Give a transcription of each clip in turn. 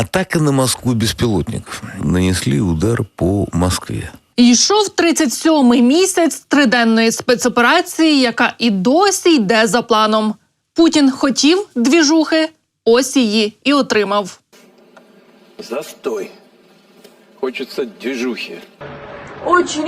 Атака на Москву беспилотников. Нанесли удар по Москве. Йшов 37-й місяць триденної спецоперації, яка і досі йде за планом. Путін хотів двіжухи, ось її і отримав. Застой. Хочется движухи. Очень.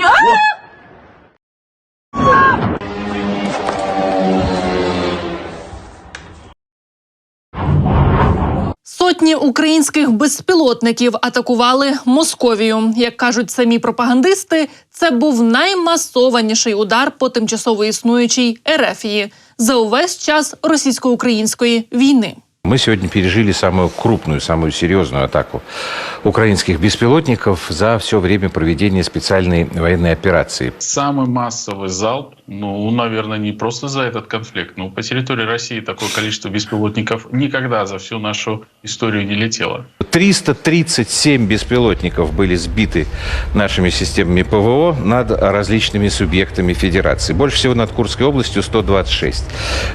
Сотні українських безпілотників атакували Московію. Як кажуть самі пропагандисти, це був наймасованіший удар по тимчасово існуючій Ерефії за увесь час російсько-української війни. Мы сегодня пережили самую крупную, самую серьезную атаку украинских беспилотников за все время проведения специальной военной операции. Самый массовый залп, ну, наверное, не просто за этот конфликт, но по территории России такое количество беспилотников никогда за всю нашу историю не летело. 337 беспилотников были сбиты нашими системами ПВО над различными субъектами Федерации. Больше всего над Курской областью 126.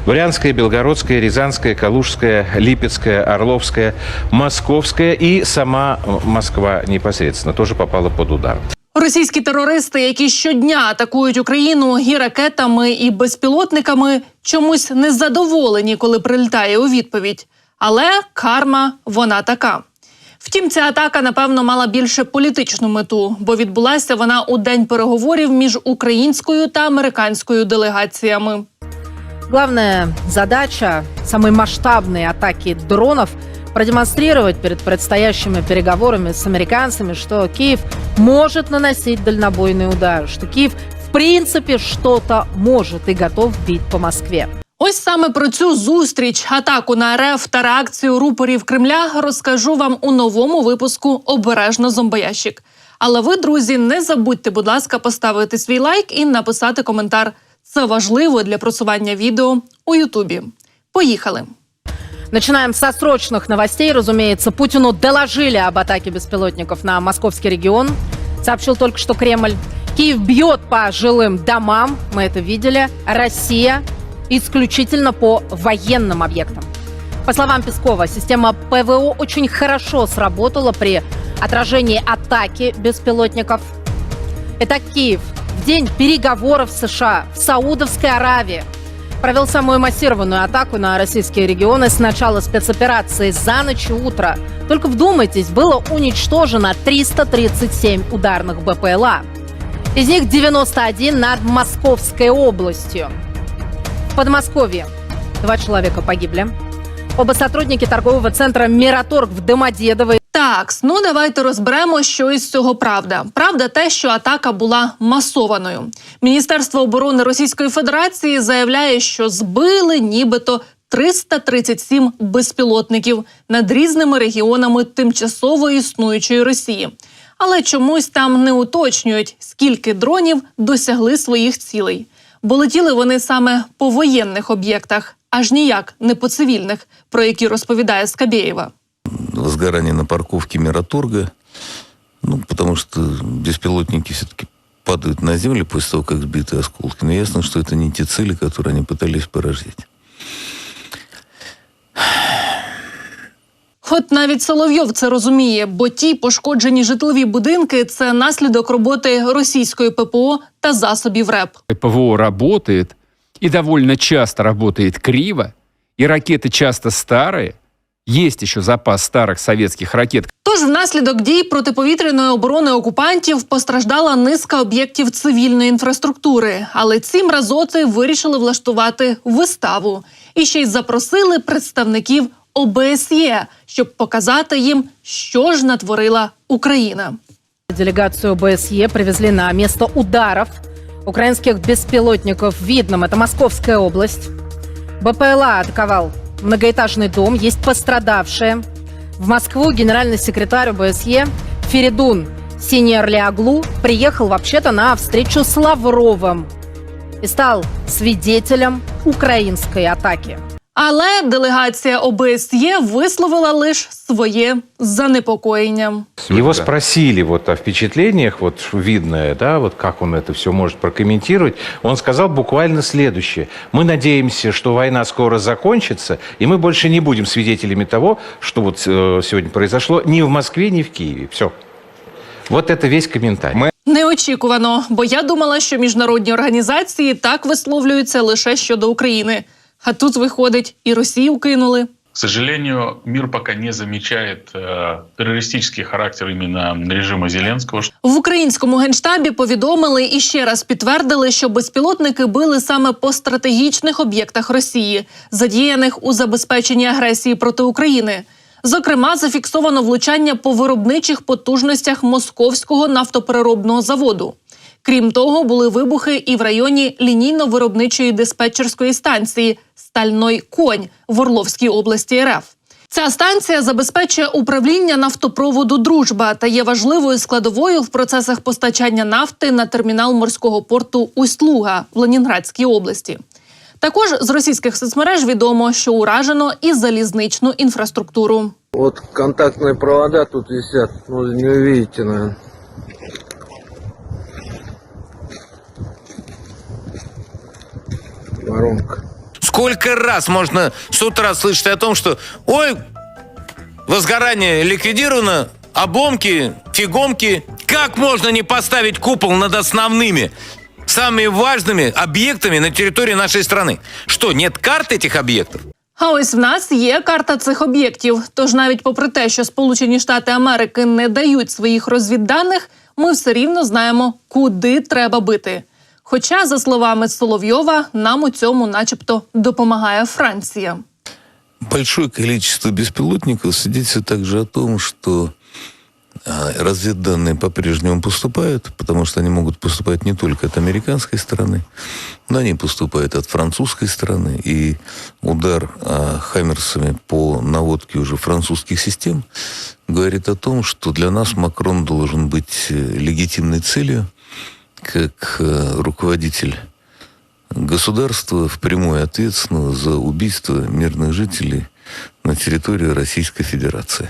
Брянская, Белгородская, Рязанская, Калужская, Липецкая, Орловская, Московская и сама Москва непосредственно тоже попала под удар. Російські терористи, які щодня атакують Україну і ракетами, і безпілотниками, чомусь незадоволені, коли прилітає у відповідь. Але карма вона така. Втім, ця атака, напевно, мала більше політичну мету, бо відбулася вона у день переговорів між українською та американською делегаціями. Главная задача самой масштабной атаки дронов продемонстрировать перед предстоящими переговорами с американцами, что Киев может наносить дальнобойные удары, что Киев в принципе что-то может и готов бить по Москве. Ось саме про цю зустріч, атаку на РФ та реакцію рупорів Кремля розкажу вам у новому випуску Обережно зомбоящик. Але ви, друзі, не забудьте, будь ласка, поставити свій лайк і написати коментар. Це важливо для просування відео у Ютубі. Поїхали! Начинаем со срочных новостей. Разумеется, Путину доложили об атаке беспилотников на московский регион. Сообщил только что Кремль. Киев бьет по жилым домам, мы это видели. Россия исключительно по военным объектам. По словам Пескова, система ПВО очень хорошо сработала при отражении атаки беспилотников. Итак, Киев в день переговоров США в Саудовской Аравии провел самую массированную атаку на российские регионы с начала спецоперации за ночь и утро. Только вдумайтесь, было уничтожено 337 ударных БПЛА. Из них 91 над Московской областью. Подмосковье два человека погибли. Оба сотрудники торгового центра «Мираторг» в Домодедово Так, ну давайте розберемо, що із цього правда. Правда, те, що атака була масованою. Міністерство оборони Російської Федерації заявляє, що збили нібито 337 безпілотників над різними регіонами тимчасово існуючої Росії. Але чомусь там не уточнюють, скільки дронів досягли своїх цілей. Бо летіли вони саме по воєнних об'єктах, аж ніяк не по цивільних, про які розповідає Скабєєва. Возгорание на парковке Мираторга. Ну, потому что беспилотники все-таки падают на землю после того, как сбиты осколки. Но ясно, что это не те цели, которые они пытались поражать. От навіть Соловйов це розуміє, бо ті пошкоджені житлові будинки це наслідок роботи російської ППО та засобів РЕП. ПВО работает, и довольно часто работает криво, и ракеты часто старые. Есть еще запас старых советских ракет, Тож внаслідок дій протиповітряної оборони окупантів постраждала низка об'єктів цивільної інфраструктури. Але ці мразоти вирішили влаштувати виставу і ще й запросили представників ОБСЄ, щоб показати їм, що ж натворила Україна. Делегацию ОБСЕ привезли на место ударов украинских беспилотников в Видном. Это Московская область. БПЛА атаковал многоэтажный дом. Есть пострадавшие. В Москву генеральный секретарь ОБСЕ Феридун Синьерлиаглу приехал вообще-то на встречу с Лавровым и стал свидетелем украинской атаки. Але делегація ОБСЄ висловила лише своє занепокоєння. Его спросили вот о впечатлениях, вот видное, да, вот как он это все может прокомментировать. Он сказал буквально следующее. Мы надеемся, что война скоро закончится, и мы больше не будем свидетелями того, что вот э, сегодня произошло ни в Москве, ни в Киеве. Все. Вот это весь комментарий. Неочікувано, бо я думала, що міжнародні організації так висловлюються лише щодо України. А тут виходить, і Росію кинули. К сожалению, мир пока не замечает э, террористический характер именно режима Зеленского, В українському генштабі повідомили і ще раз підтвердили, що безпілотники били саме по стратегічних об'єктах Росії, задіяних у забезпеченні агресії проти України. Зокрема, зафіксовано влучання по виробничих потужностях московського нафтопереробного заводу. Крім того, були вибухи і в районі лінійно-виробничої диспетчерської станції Стальной конь в Орловській області РФ. Ця станція забезпечує управління нафтопроводу Дружба та є важливою складовою в процесах постачання нафти на термінал морського порту Усть-Луга в Ленінградській області. Також з російських соцмереж відомо, що уражено і залізничну інфраструктуру. Вот контактные провода тут висят, ну не увидите, наверное. Воронка. Сколько раз можно с утра слышать о том, что ой, возгорание ликвидировано, обломки, фигомки. Как можно не поставить купол над основными, самыми важными объектами на территории нашей страны? Что, нет карт этих объектов? А ось в нас є карта цих об'єктів. Тож навіть попри те, що Сполучені Штати Америки не дають своїх розвідданих, ми все рівно знаємо, куди треба бити. Хоча, за словами Соловйова, нам у цьому, начебто, допомагає Франція. Большое количество беспилотников свидетельствует также о том, что а, разведданные по-прежнему поступают, потому что они могут поступать не только от американской стороны, но они поступают от французской стороны. И удар а, хаммерсами по наводке уже французских систем говорит о том, что для нас Макрон должен быть э, легитимной целью, как э, руководитель государство впрямую ответственно за убийство мирных жителей на территории Российской Федерации.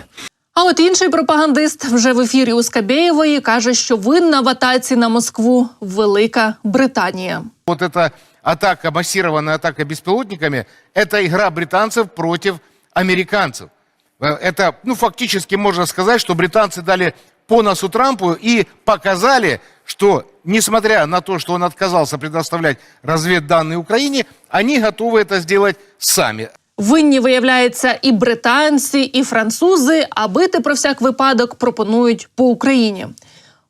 А от інший пропагандист вже в ефірі у Скабєєвої каже, що винна в атаці на Москву Велика Британія. Вот эта атака, массированная атака беспилотниками, это игра британцев против американцев. Э, Это, ну, фактически можно сказать, что британцы дали по носу Трампу и показали, что, несмотря на то, что он отказался предоставлять разведданные Украине, они готовы это сделать сами. Винні виявляється і британці, і французи, а бити про всяк випадок пропонують по Україні.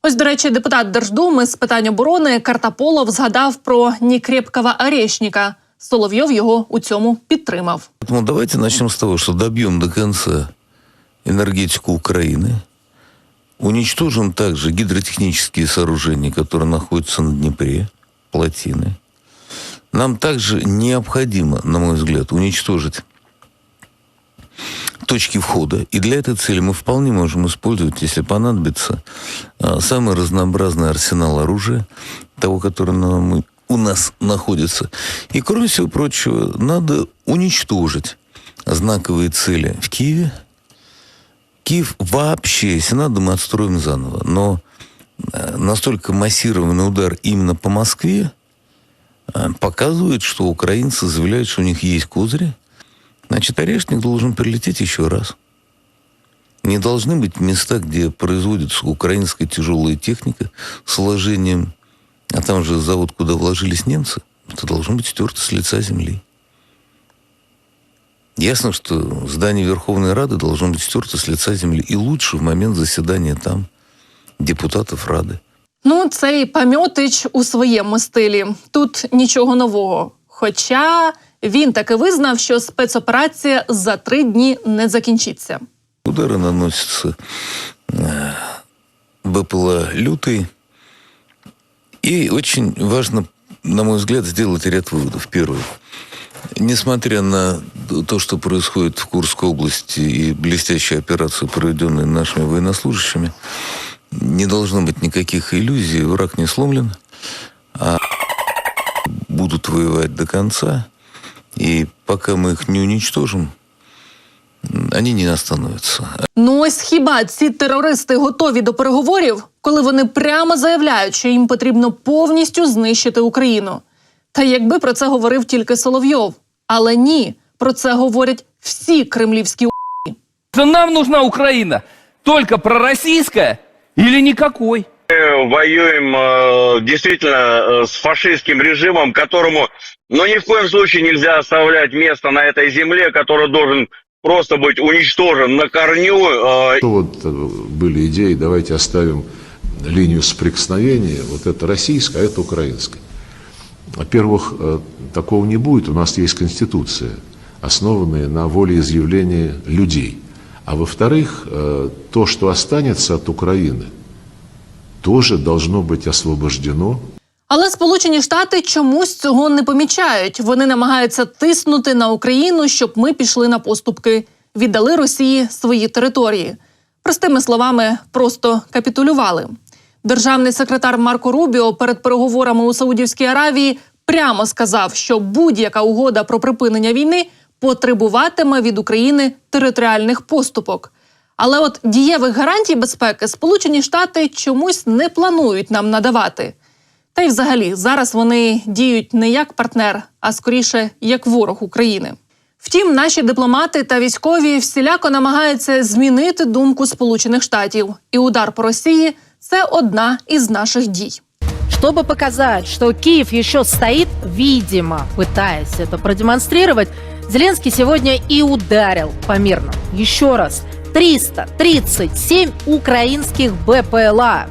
Ось, до речі, депутат Держдуми з питань оборони Картаполов згадав про Нікрепкова Орешніка. Соловйов його у цьому підтримав. Поэтому давайте начнем с того, что добьем до конца энергетику Украины, Уничтожим также гидротехнические сооружения, которые находятся на Днепре, плотины. Нам также необходимо, на мой взгляд, уничтожить точки входа. И для этой цели мы вполне можем использовать, если понадобится, а, самый разнообразный арсенал оружия, того, который нам- у нас находится. И, кроме всего прочего, надо уничтожить знаковые цели в Киеве. Киев вообще, если надо, мы отстроим заново. Но э, настолько массированный удар именно по Москве э, показывает, что украинцы заявляют, что у них есть козыри. Значит, орешник должен прилететь еще раз. Не должны быть места, где производится украинская тяжелая техника с вложением, а там же завод, куда вложились немцы, это должно быть стерто с лица земли. Ясно, что здание Верховной Рады должно быть стерто с лица земли. И лучше в момент заседания там депутатов Рады. Ну, цей пам'ятич у своєму стилі. Тут нічого нового. Хоча він таки визнав, що спецоперація за три дні не закінчиться. Удары наносятся э, БПЛА «Лютый». И очень важно, на мой взгляд, сделать ряд выводов. Первый. Несмотря на то, что происходит в Курской области и блестящую операцию, проведенную нашими военнослужащими, не должно быть никаких иллюзий. Враг не сломлен, а будут воевать до конца. И пока мы их не уничтожим, м, они не остановятся. Ну ось хіба ці терористи готові до переговорів, коли вони прямо заявляють, що їм потрібно повністю знищити Україну. Та якби про це говорив тільки Соловйов. Але ні, про це говорять всі кремлівські у**і. Нам нужна Украина только пророссийская или никакой? воюем э, действительно э, с фашистским режимом, которому, ну, ни в коем случае нельзя оставлять место на этой земле, который должен просто быть уничтожен на корню. э, То вот э, были идеи, давайте оставим линию соприкосновения, вот это российская, а это украинская. Во-первых, э, такого не будет, у нас есть Конституция, основанная на волеизъявлении людей. А во-вторых, э, то, что останется от Украины, тоже должно быть освобождено Але Сполучені Штати чомусь цього не помічають. Вони намагаються тиснути на Україну, щоб ми пішли на поступки, віддали Росії свої території. Простими словами, просто капітулювали. Державний секретар Марко Рубіо перед переговорами у Саудівській Аравії прямо сказав, що будь-яка угода про припинення війни потребуватиме від України територіальних поступок. Але от дієвих гарантій безпеки Сполучені Штати чомусь не планують нам надавати. Та й взагалі зараз вони діють не як партнер, а скоріше як ворог України. Втім, наші дипломати та військові всіляко намагаються змінити думку Сполучених Штатів, і удар по Росії це одна із наших дій. Чтобы показать, что Киев еще стоит, видимо, пытаясь это продемонстрировать, Зеленский сегодня и ударил по мирным. Еще раз, 337 украинских БПЛА.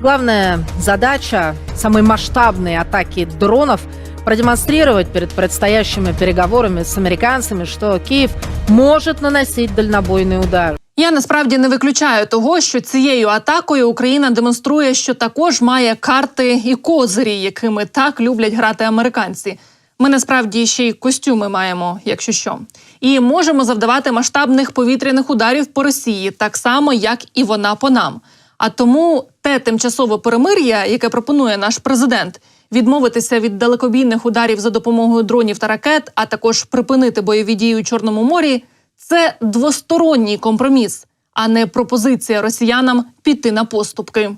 Главная задача самой масштабной атаки дронов продемонстрировать перед предстоящими переговорами с американцами, что Киев может наносить дальнобойный удар. Я насправді не виключаю того, що цією атакою Україна демонструє, що також має карти і козирі, якими так люблять грати американці. Ми насправді ще й костюми маємо, якщо що, і можемо завдавати масштабних повітряних ударів по Росії, так само як і вона по нам. А тому те тимчасове перемир'я, яке пропонує наш президент, відмовитися від далекобійних ударів за допомогою дронів та ракет, а також припинити бойові дії у Чорному морі, це двосторонній компроміс, а не пропозиція росіянам піти на поступки.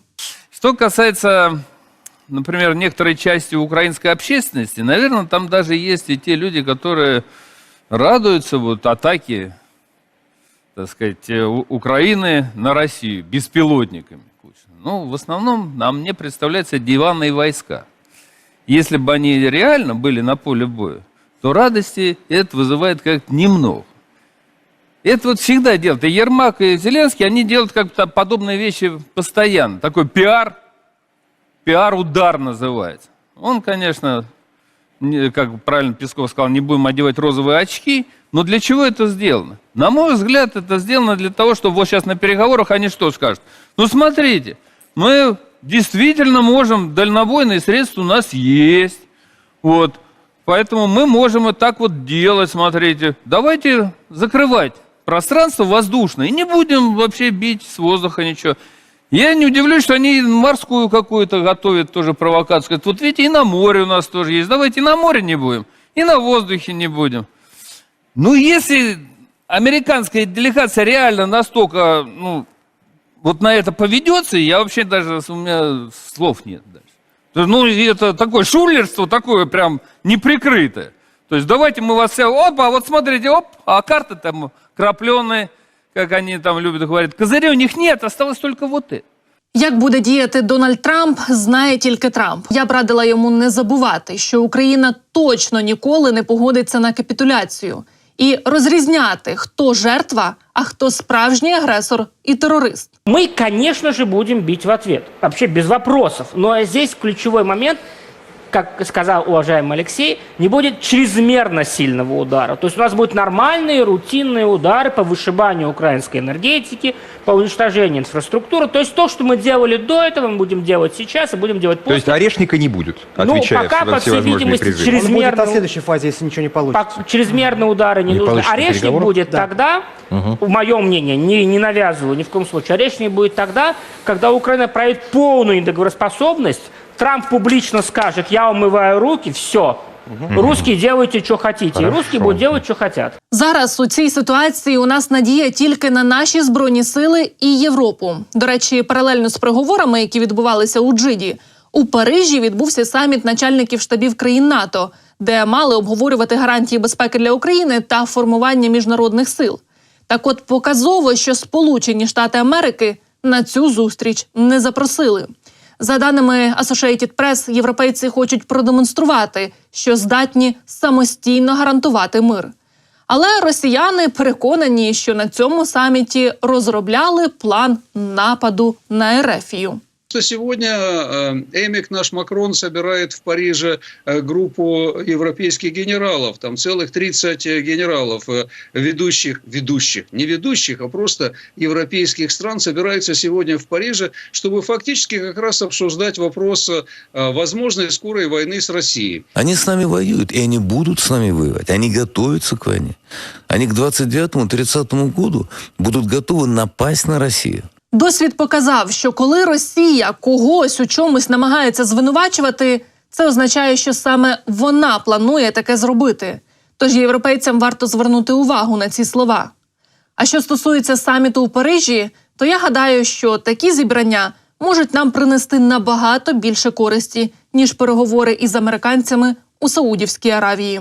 Что касается, например, некоторой части украинской общественности, наверное, там даже есть и те люди, которые радуются вот атаке, так сказать, э, У- Украины на Россию беспилотниками. Ну, в основном нам мне представляются диванные войска. Если бы они реально были на поле боя, то радости это вызывает как немного. Это вот всегда делают. И Ермак, и Зеленский, они делают как-то подобные вещи постоянно. Такой пиар, пиар-удар называется. Он, конечно, не- как правильно Песков сказал, не будем одевать розовые очки, но для чего это сделано? На мой взгляд, это сделано для того, чтобы вот сейчас на переговорах они что скажут? Ну, смотрите, мы действительно можем, дальнобойные средства у нас есть, вот, поэтому мы можем и так вот делать, смотрите. Давайте закрывать пространство воздушное не будем вообще бить с воздуха ничего. Я не удивлюсь, что они морскую какую-то готовят тоже провокацию. Говорят, вот видите, и на море у нас тоже есть. Давайте и на море не будем, и на воздухе не будем. Ну, если американская делегация реально настолько, ну, вот на это поведется, я вообще даже, у меня слов нет есть, Ну, это такое шулерство, такое прям неприкрытое. То есть давайте мы вас все, опа, вот смотрите, оп, а карты там крапленые, как они там любят говорить. Козырей у них нет, осталось только вот это. Як буде діяти Дональд Трамп, знає тільки Трамп. Я б радила йому не забувати, що Україна точно ніколи не погодиться на капітуляцію і розрізняти, хто жертва, а хто справжній агресор і терорист. Мы, конечно же, будем бить в ответ. Вообще без вопросов. Но здесь ключевой момент, как сказал уважаемый Алексей, не будет чрезмерно сильного удара. То есть у нас будут нормальные, рутинные удары по вышибанию украинской энергетики, по уничтожению инфраструктуры. То есть то, что мы делали до этого, мы будем делать сейчас и будем делать после. То есть орешника не будет, Ну, отвечая пока, на по всей видимости, призывы. через- Он будет Чрезмерно- на следующей фазе, если ничего не получится. Пок- чрезмерные удары не, Не нужны. Орешник переговоров? будет Да. тогда, в моем мнении, не, не навязываю ни в коем случае, орешник будет тогда, когда Украина проявит полную недоговороспособность, Трамп публично скажет, я умываю руки, все, Русские делайте, что хотите. И русские будут делать, что хотят. Зараз у цій ситуації у нас надія тільки на наші збройні сили і Європу. До речі, паралельно з переговорами, які відбувалися у Джиді, у Парижі відбувся саміт начальників штабів країн НАТО, де мали обговорювати гарантії безпеки для України та формування міжнародних сил. Так, от показово, що Сполучені Штати Америки на цю зустріч не запросили. За даними Associated Press, європейці хочуть продемонструвати, що здатні самостійно гарантувати мир. Але росіяни переконані, що на цьому саміті розробляли план нападу на Ерефію. Что сегодня э, Эмик наш Макрон собирает в Париже э, группу европейских генералов, там целых 30 генералов, э, ведущих, ведущих, не ведущих, а просто европейских стран собираются сегодня в Париже, чтобы фактически как раз обсуждать вопрос возможной скорой войны с Россией. Они с нами воюют, и они будут с нами воевать. Они готовятся к войне. Они к 29-30 году будут готовы напасть на Россию. Досвід показав, що коли Росія когось у чомусь намагається звинувачувати, це означає, що саме вона планує таке зробити. Тож європейцям варто звернути увагу на ці слова. А що стосується саміту у Парижі, то я гадаю, що такі зібрання можуть нам принести набагато більше користі, ніж переговори із американцями у Саудівській Аравії.